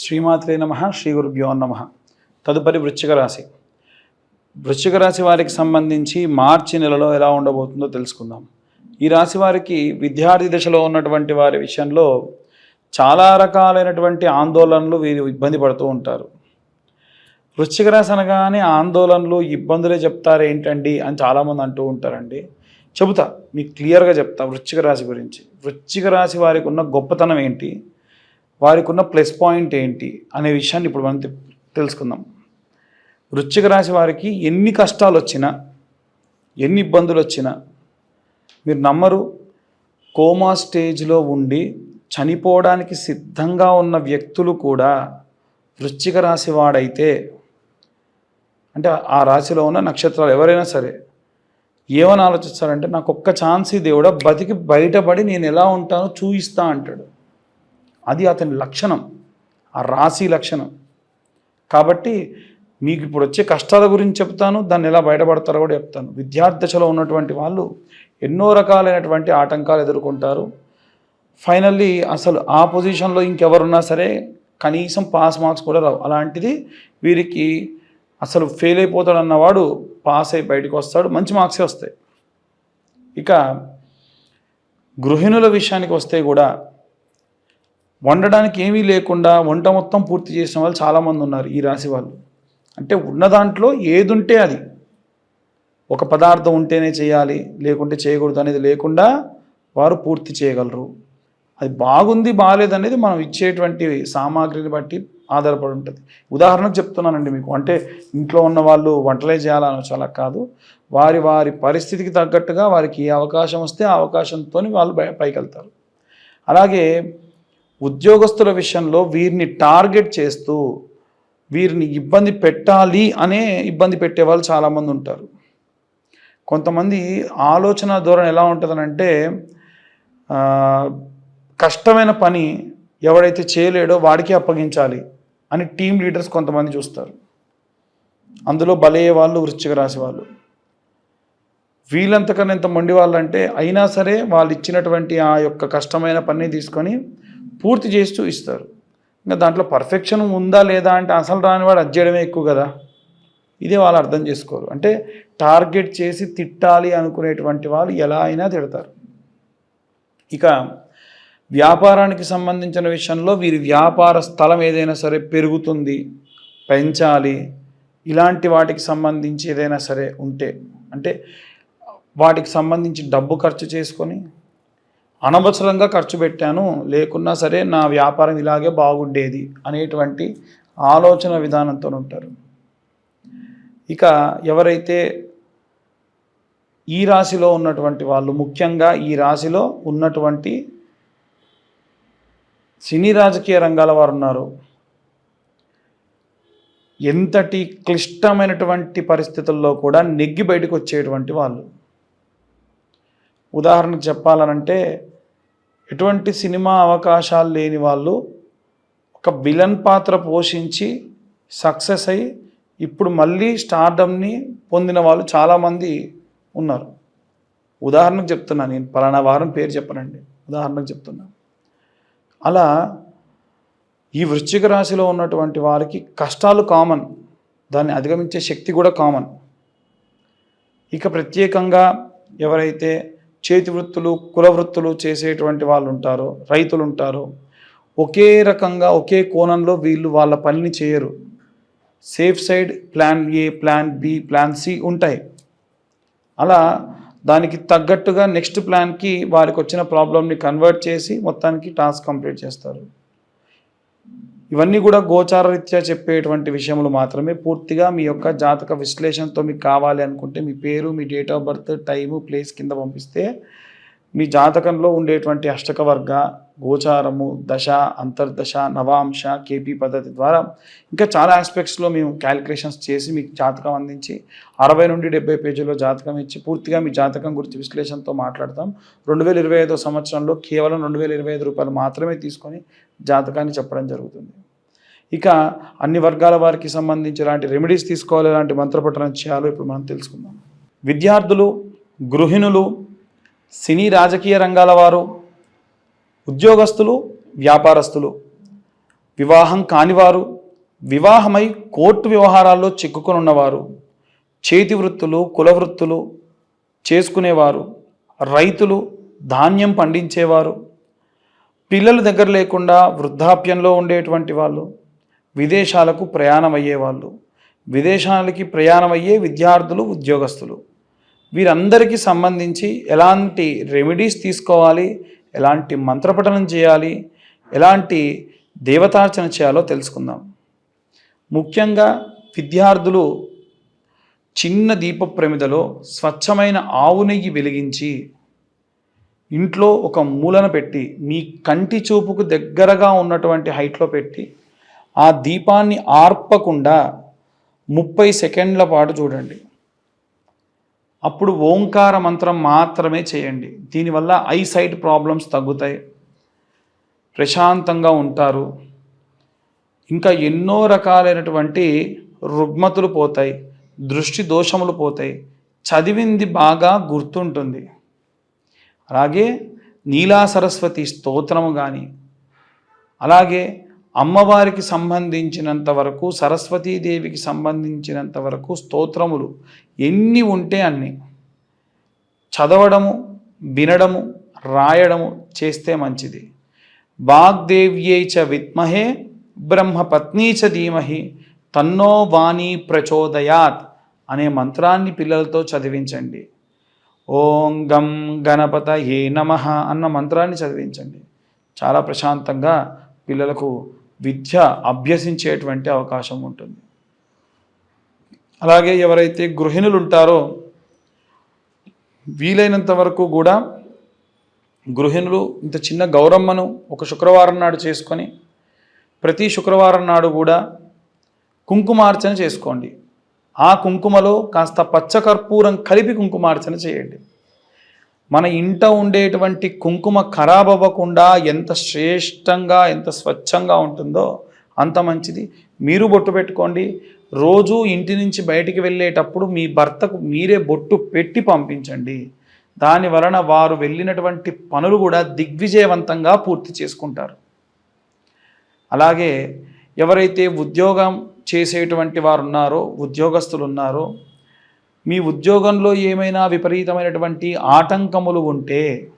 శ్రీమాత్రే నమ శ్రీ గురుభ్యో నమ. తదుపరి వృశ్చిక రాశి. వృశ్చిక రాశి వారికి సంబంధించి మార్చి నెలలో ఎలా ఉండబోతుందో తెలుసుకుందాం. ఈ రాశి వారికి విద్యార్థి దశలో ఉన్నటువంటి వారి విషయంలో చాలా రకాలైనటువంటి ఆందోళనలు వీరు ఇబ్బంది పడుతూ ఉంటారు. వృశ్చిక రాశి అనగానే ఆందోళనలు ఇబ్బందులే చెప్తారు ఏంటండి అని చాలామంది అంటూ ఉంటారండి. చెబుతా మీకు క్లియర్గా చెప్తా వృశ్చిక రాశి గురించి. వృశ్చిక రాశి వారికి ఉన్న గొప్పతనం ఏంటి? వారికి ఉన్న ప్లస్ పాయింట్ ఏంటి అనే విషయాన్ని ఇప్పుడు మనం తెలుసుకుందాం. వృశ్చిక రాశి వారికి ఎన్ని కష్టాలు వచ్చినా ఎన్ని ఇబ్బందులు వచ్చినా మీరు నమ్మరు కోమా స్టేజ్లో ఉండి చనిపోవడానికి సిద్ధంగా ఉన్న వ్యక్తులు కూడా వృశ్చిక రాశి వాడైతే అంటే ఆ రాశిలో ఉన్న నక్షత్రాలు ఎవరైనా సరే ఏమని ఆలోచిస్తారంటే నాకు ఒక్క ఛాన్స్ ఈ దేవుడా బతికి బయటపడి నేను ఎలా ఉంటానో చూయిస్తా అంటాడు. అది అతని లక్షణం ఆ రాశి లక్షణం. కాబట్టి మీకు ఇప్పుడు వచ్చే కష్టాల గురించి చెప్తాను దాన్ని ఎలా బయటపడతారో కూడా చెప్తాను. విద్యార్థిశలో ఉన్నటువంటి వాళ్ళు ఎన్నో రకాలైనటువంటి ఆటంకాలు ఎదుర్కొంటారు. ఫైనల్లీ అసలు ఆ పొజిషన్లో ఇంకెవరున్నా సరే కనీసం పాస్ మార్క్స్ కూడా రావు. అలాంటిది వీరికి అసలు ఫెయిల్ అయిపోతాడు అన్నవాడు పాస్ అయి బయటకు వస్తాడు మంచి మార్క్సే వస్తాయి. ఇక గృహిణుల విషయానికి వస్తే కూడా వండడానికి ఏమీ లేకుండా వంట మొత్తం పూర్తి చేసిన వాళ్ళు చాలామంది ఉన్నారు ఈ రాశి వాళ్ళు. అంటే ఉన్న దాంట్లో ఏది ఉంటే అది. ఒక పదార్థం ఉంటేనే చేయాలి లేకుంటే చేయకూడదు అనేది లేకుండా వారు పూర్తి చేయగలరు. అది బాగుంది బాగాలేదనేది మనం ఇచ్చేటువంటి సామాగ్రిని బట్టి ఆధారపడి ఉంటుంది. ఉదాహరణకు చెప్తున్నానండి మీకు. అంటే ఇంట్లో ఉన్న వాళ్ళు వంటలే చేయాలని చాలా కాదు. వారి వారి పరిస్థితికి తగ్గట్టుగా వారికి ఏ అవకాశం వస్తే ఆ అవకాశంతో వాళ్ళు పైకి వెళ్తారు అలాగే ఉద్యోగస్తుల విషయంలో వీరిని టార్గెట్ చేస్తూ వీరిని ఇబ్బంది పెట్టాలి అనే ఇబ్బంది పెట్టే వాళ్ళు చాలామంది ఉంటారు. కొంతమంది ఆలోచన ధోరణి ఎలా ఉంటుందనంటే కష్టమైన పని ఎవడైతే చేయలేడో వాడికి అప్పగించాలి అని టీం లీడర్స్ కొంతమంది చూస్తారు. అందులో బలయ్యే వాళ్ళు వృశ్చిక రాశి వాళ్ళు. వీళ్ళంతకన్నా ఎంత మొండి వాళ్ళంటే అయినా సరే వాళ్ళు ఇచ్చినటువంటి ఆ యొక్క కష్టమైన పని తీసుకొని పూర్తి చేసి చూపిస్తారు ఇంకా దాంట్లో పర్ఫెక్షన్ ఉందా లేదా అంటే అసలు రానివాడు అది చేయడమే ఎక్కువ కదా. ఇదే వాళ్ళు అర్థం చేసుకోరు. అంటే టార్గెట్ చేసి తిట్టాలి అనుకునేటువంటి వాళ్ళు ఎలా అయినా తిడతారు. ఇక వ్యాపారానికి సంబంధించిన విషయంలో వీరి వ్యాపార స్థలం ఏదైనా సరే పెరుగుతుంది పెంచాలి. ఇలాంటి వాటికి సంబంధించి ఏదైనా సరే ఉంటే అంటే వాటికి సంబంధించి డబ్బు ఖర్చు చేసుకొని అనవసరంగా ఖర్చు పెట్టాను లేకున్నా సరే నా వ్యాపారం ఇలాగే బాగుండేది అనేటువంటి ఆలోచన విధానంతో ఉంటారు. ఇక ఎవరైతే ఈ రాశిలో ఉన్నటువంటి వాళ్ళు ముఖ్యంగా ఈ రాశిలో ఉన్నటువంటి సినీ రాజకీయ రంగాల వారు ఉన్నారు. ఎంతటి క్లిష్టమైనటువంటి పరిస్థితుల్లో కూడా నెగ్గి బయటకు వచ్చేటువంటి వాళ్ళు. ఉదాహరణకు చెప్పాలనంటే ఎటువంటి సినిమా అవకాశాలు లేని వాళ్ళు ఒక విలన్ పాత్ర పోషించి సక్సెస్ అయ్యి ఇప్పుడు మళ్ళీ స్టార్డమ్ని పొందిన వాళ్ళు చాలామంది ఉన్నారు. ఉదాహరణకు చెప్తున్నా నేను పలానా వారం పేరు చెప్పనండి. ఉదాహరణకు చెప్తున్నా. అలా ఈ వృశ్చిక రాశిలో ఉన్నటువంటి వారికి కష్టాలు కామన్. దాన్ని అధిగమించే శక్తి కూడా కామన్. ఇక ప్రత్యేకంగా ఎవరైతే చేతి వృత్తులు కుల వృత్తులు చేసేటువంటి వాళ్ళు ఉంటారో రైతులు ఉంటారో ఒకే రకంగా ఒకే కోణంలో వీళ్ళు వాళ్ళ పనిని చేయరు. Safe side plan A plan B plan C ఉంటాయి. అలా దానికి తగ్గట్టుగా నెక్స్ట్ ప్లాన్కి వారికి వచ్చిన ప్రాబ్లమ్ని కన్వర్ట్ చేసి మొత్తానికి టాస్క్ కంప్లీట్ చేస్తారు. ఇవన్నీ కూడా గోచారరీత్యా చెప్పేటువంటి విషయములు మాత్రమే. పూర్తిగా మీ యొక్క జాతక విశ్లేషణతో మీకు కావాలి అనుకుంటే మీ పేరు మీ date of birth time place కింద పంపిస్తే మీ జాతకంలో ఉండేటువంటి అష్టకవర్గ గోచారము దశ అంతర్దశ నవాంశ కేపీ పద్ధతి ద్వారా ఇంకా చాలా ఆస్పెక్ట్స్లో మేము క్యాలిక్యులేషన్స్ చేసి మీకు జాతకం అందించి అరవై నుండి డెబ్బై పేజీలో జాతకం ఇచ్చి పూర్తిగా మీ జాతకం గురించి విశ్లేషణతో మాట్లాడతాం. రెండు వేల ఇరవై ఐదో సంవత్సరంలో కేవలం రెండు వేల ఇరవై ఐదు రూపాయలు మాత్రమే తీసుకొని జాతకాన్ని చెప్పడం జరుగుతుంది. ఇక అన్ని వర్గాల వారికి సంబంధించి ఇలాంటి రెమెడీస్ తీసుకోవాలి ఇలాంటి మంత్రపఠనం చేయాలో ఇప్పుడు మనం తెలుసుకుందాం. విద్యార్థులు గృహిణులు సినీ రాజకీయ రంగాల వారు ఉద్యోగస్తులు వ్యాపారస్తులు వివాహం కానివారు వివాహమై కోర్టు వ్యవహారాల్లో చిక్కుకొనున్నవారు చేతి వృత్తులు కుల వృత్తులు చేసుకునేవారు రైతులు ధాన్యం పండించేవారు పిల్లలు దగ్గర లేకుండా వృద్ధాప్యంలో ఉండేటువంటి వాళ్ళు విదేశాలకు ప్రయాణం అయ్యేవాళ్ళు విదేశాలకి ప్రయాణం అయ్యే విద్యార్థులు ఉద్యోగస్తులు. వీరందరికీ సంబంధించి ఎలాంటి రెమెడీస్ తీసుకోవాలి ఎలాంటి మంత్రపఠనం చేయాలి ఎలాంటి దేవతార్చన చేయాలో తెలుసుకుందాం. ముఖ్యంగా విద్యార్థులు చిన్న దీప ప్రమిదలో స్వచ్ఛమైన ఆవు నెయ్యి వెలిగించి ఇంట్లో ఒక మూలన పెట్టి మీ కంటి చూపుకు దగ్గరగా ఉన్నటువంటి హైట్లో పెట్టి ఆ దీపాన్ని ఆర్పకుండా ముప్పై సెకండ్ల పాటు చూడండి. అప్పుడు ఓంకార మంత్రం మాత్రమే చేయండి. దీనివల్ల ఐ సైట్ ప్రాబ్లమ్స్ తగ్గుతాయి. ప్రశాంతంగా ఉంటారు. ఇంకా ఎన్నో రకాలైనటువంటి రుగ్మతులు పోతాయి. దృష్టి దోషములు పోతాయి. చదివింది బాగా గుర్తుంటుంది. అలాగే నీలా సరస్వతి స్తోత్రము కానీ అలాగే అమ్మవారికి సంబంధించినంత వరకు సరస్వతీదేవికి సంబంధించినంత వరకు స్తోత్రములు ఎన్ని ఉంటే అన్ని. చదవడము వినడము రాయడము చేస్తే మంచిది. వాగ్దేవ్యై చ విద్మహే బ్రహ్మపత్ని చ ధీమహి తన్నో వాణి ప్రచోదయాత్ అనే మంత్రాన్ని పిల్లలతో చదివించండి. ఓం గం గణపత ఏ నమ అన్న మంత్రాన్ని చదివించండి. చాలా ప్రశాంతంగా పిల్లలకు విద్య అభ్యసించేటువంటి అవకాశం ఉంటుంది. అలాగే ఎవరైతే గృహిణులు ఉంటారో వీలైనంత వరకు కూడా గృహిణులు ఇంత చిన్న గౌరమ్మను ఒక శుక్రవారం నాడు చేసుకొని ప్రతి శుక్రవారం నాడు కూడా కుంకుమార్చన చేసుకోండి. ఆ కుంకుమలో కాస్త పచ్చకర్పూరం కలిపి కుంకుమార్చన చేయండి. మన ఇంట ఉండేటువంటి కుంకుమ ఖరాబ్ అవ్వకుండా ఎంత శ్రేష్టంగా ఎంత స్వచ్ఛంగా ఉంటుందో అంత మంచిది. మీరు బొట్టు పెట్టుకోండి. రోజు ఇంటి నుంచి బయటికి వెళ్ళేటప్పుడు మీ భర్తకు మీరే బొట్టు పెట్టి పంపించండి. దాని వలన వారు వెళ్ళినటువంటి పనులు కూడా దిగ్విజయవంతంగా పూర్తి చేసుకుంటారు. అలాగే ఎవరైతే ఉద్యోగం చేసేటువంటి వారు ఉన్నారో ఉద్యోగస్తులు ఉన్నారో మీ ఉద్యోగంలో ఏమైనా విపరీతమైనటువంటి ఆటంకములు ఉంటే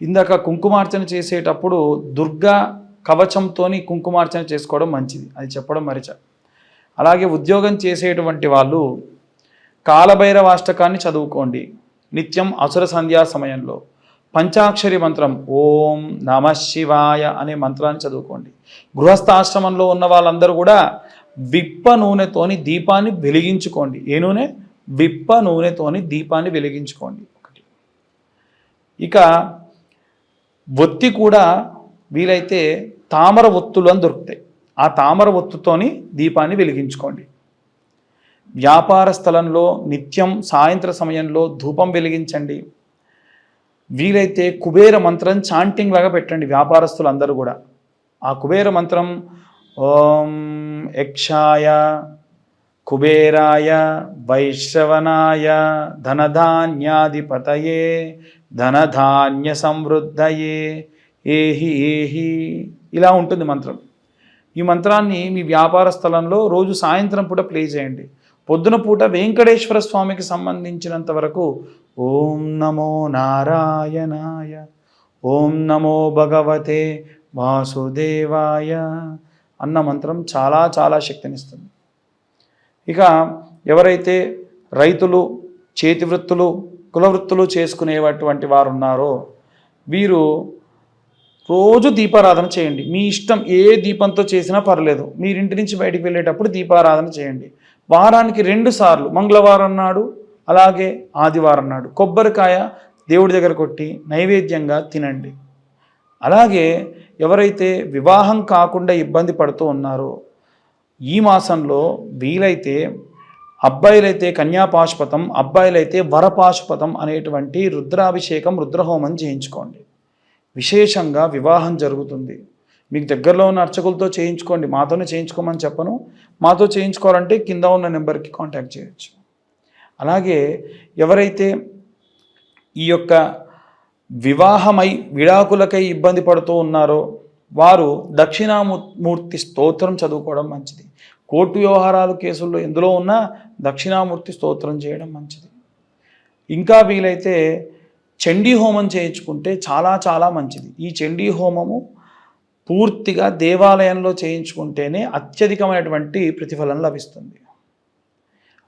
ఇందాక కుంకుమార్చన చేసేటప్పుడు దుర్గా కవచంతో కుంకుమార్చన చేసుకోవడం మంచిది. అది చెప్పడం మరిచ. అలాగే ఉద్యోగం చేసేటువంటి వాళ్ళు కాలభైరవాష్టకాన్ని చదువుకోండి. నిత్యం అసుర సంధ్యా సమయంలో. పంచాక్షరి మంత్రం ఓం నమ శివాయ అనే మంత్రాన్ని చదువుకోండి. గృహస్థాశ్రమంలో ఉన్న వాళ్ళందరూ కూడా విప్ప నూనెతోని దీపాన్ని వెలిగించుకోండి. ఏ నూనె? విప్ప నూనెతోని దీపాన్ని వెలిగించుకోండి. ఒకటి. ఇక ఒత్తి కూడా వీలైతే తామర ఒత్తులు అని దొరుకుతాయి. ఆ తామర ఒత్తుతోని దీపాన్ని వెలిగించుకోండి. వ్యాపార స్థలంలో నిత్యం సాయంత్ర సమయంలో ధూపం వెలిగించండి. వీలైతే కుబేర మంత్రం చాంటింగ్ లాగా పెట్టండి వ్యాపారస్తులు అందరూ కూడా. ఆ కుబేర మంత్రం ఓం యక్షాయ కుబేరాయ వైశ్రవనాయ ధనధాన్యాధిపతయే ధనధాన్య సమృద్ధయే ఏహి ఏహి. ఇలా ఉంటుంది మంత్రం. ఈ మంత్రాన్ని మీ వ్యాపార స్థలంలో రోజు సాయంత్రం పూట ప్లే చేయండి. పొద్దున పూట వెంకటేశ్వర స్వామికి సంబంధించినంత వరకు ఓం నమో నారాయణాయ ఓం నమో భగవతే వాసుదేవాయ అన్న మంత్రం చాలా చాలా శక్తినిస్తుంది. ఇక ఎవరైతే రైతులు చేతి వృత్తులు కుల వృత్తులు చేసుకునేటువంటి వారు ఉన్నారో వీరు రోజు దీపారాధన చేయండి. మీ ఇష్టం ఏ దీపంతో చేసినా పర్లేదు. మీరు ఇంటి నుంచి బయటికి వెళ్ళేటప్పుడు దీపారాధన చేయండి. వారానికి రెండు సార్లు మంగళవారం నాడు అలాగే ఆదివారం నాడు కొబ్బరికాయ దేవుడి దగ్గర కొట్టి నైవేద్యంగా తినండి. అలాగే ఎవరైతే వివాహం కాకుండా ఇబ్బంది పడుతూ ఉన్నారో ఈ మాసంలో వీలైతే అబ్బాయిలైతే కన్యాపాశుపతం అబ్బాయిలైతే వరపాశుపతం అనేటువంటి రుద్రాభిషేకం రుద్రహోమం చేయించుకోండి. విశేషంగా వివాహం జరుగుతుంది. మీకు దగ్గరలో ఉన్న అర్చకులతో చేయించుకోండి. మాతోనే చేయించుకోమని చెప్పను. మాతో చేయించుకోవాలంటే కింద ఉన్న నెంబర్కి కాంటాక్ట్ చేయొచ్చు. అలాగే ఎవరైతే ఈ యొక్క వివాహమై విడాకులకై ఇబ్బంది పడుతూ ఉన్నారో వారు దక్షిణామూర్తి స్తోత్రం చదువుకోవడం మంచిది. కోర్టు వ్యవహారాలు కేసుల్లో ఎందులో ఉన్నా దక్షిణామూర్తి స్తోత్రం చేయడం మంచిది. ఇంకా వీలైతే చండీ హోమం చేయించుకుంటే చాలా చాలా మంచిది. ఈ చండీ హోమము పూర్తిగా దేవాలయంలో చేయించుకుంటేనే అత్యధికమైనటువంటి ప్రతిఫలం లభిస్తుంది.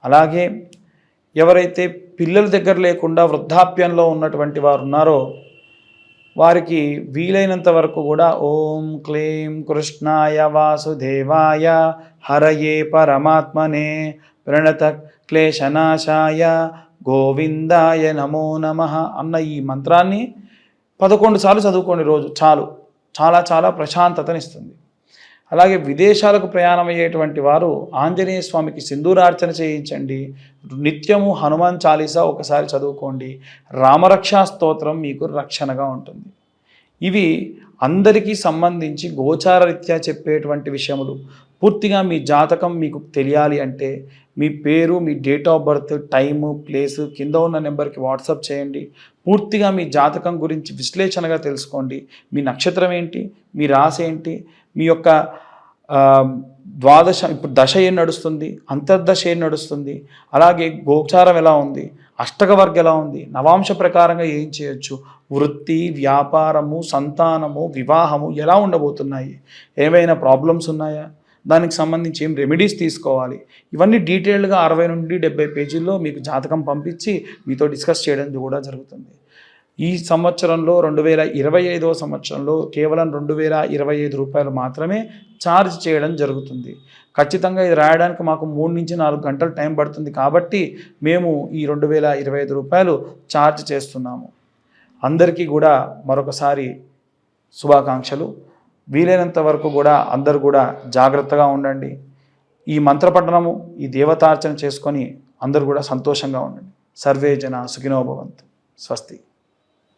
అలాగే ఎవరైతే పిల్లల దగ్గర లేకుండా వృద్ధాప్యంలో ఉన్నటువంటి వారు ఉన్నారో వారికి వీలైనంత వరకు కూడా ఓం క్లీం కృష్ణాయ వాసుదేవాయ హరయే పరమాత్మనే ప్రణత క్లేశనాశాయ గోవిందాయ నమో నమ అన్న ఈ మంత్రాన్ని పదకొండు సార్లు చదువుకోండి రోజు. చాలు. చాలా చాలా ప్రశాంతతనిస్తుంది. అలాగే విదేశాలకు ప్రయాణం అయ్యేటువంటి వారు ఆంజనేయ స్వామికి సింధూరార్చన చేయించండి. నిత్యము హనుమాన్ చాలీసా ఒకసారి చదువుకోండి. రామరక్షా స్తోత్రం మీకు రక్షణగా ఉంటుంది. ఇవి అందరికీ సంబంధించి గోచార రీత్యా చెప్పేటువంటి విషయములు. పూర్తిగా మీ జాతకం మీకు తెలియాలి అంటే మీ పేరు మీ date of birth time place కింద ఉన్న నెంబర్కి వాట్సాప్ చేయండి. పూర్తిగా మీ జాతకం గురించి విశ్లేషణగా తెలుసుకోండి. మీ నక్షత్రం ఏంటి? మీ రాశి ఏంటి? మీ యొక్క ద్వాదశ ఇప్పుడు దశ ఏం నడుస్తుంది? అంతర్దశ ఏం నడుస్తుంది? అలాగే గోచారం ఎలా ఉంది? అష్టకవర్గ ఎలా ఉంది? నవాంశ ప్రకారంగా ఏం చేయొచ్చు? వృత్తి వ్యాపారము సంతానము వివాహము ఎలా ఉండబోతున్నాయి? ఏమైనా ప్రాబ్లమ్స్ ఉన్నాయా? దానికి సంబంధించి ఏం రెమెడీస్ తీసుకోవాలి? ఇవన్నీ డీటెయిల్డ్గా అరవై నుండి డెబ్బై పేజీల్లో మీకు జాతకం పంపించి మీతో డిస్కస్ చేయడం కూడా జరుగుతుంది. ఈ సంవత్సరంలో రెండు వేల ఇరవై ఐదవ సంవత్సరంలో కేవలం రెండు వేల ఇరవై ఐదు రూపాయలు మాత్రమే ఛార్జ్ చేయడం జరుగుతుంది. ఖచ్చితంగా ఇది రాయడానికి మాకు మూడు నుంచి నాలుగు గంటలు టైం పడుతుంది కాబట్టి మేము ఈ రెండు వేల ఇరవై ఐదు రూపాయలు ఛార్జ్ చేస్తున్నాము. అందరికీ కూడా మరొకసారి శుభాకాంక్షలు. వీలైనంత వరకు కూడా అందరూ కూడా జాగ్రత్తగా ఉండండి. ఈ మంత్రపఠనము ఈ దేవతార్చన చేసుకొని అందరూ కూడా సంతోషంగా ఉండండి. సర్వే జన సుఖినోభవంతు స్వస్తి.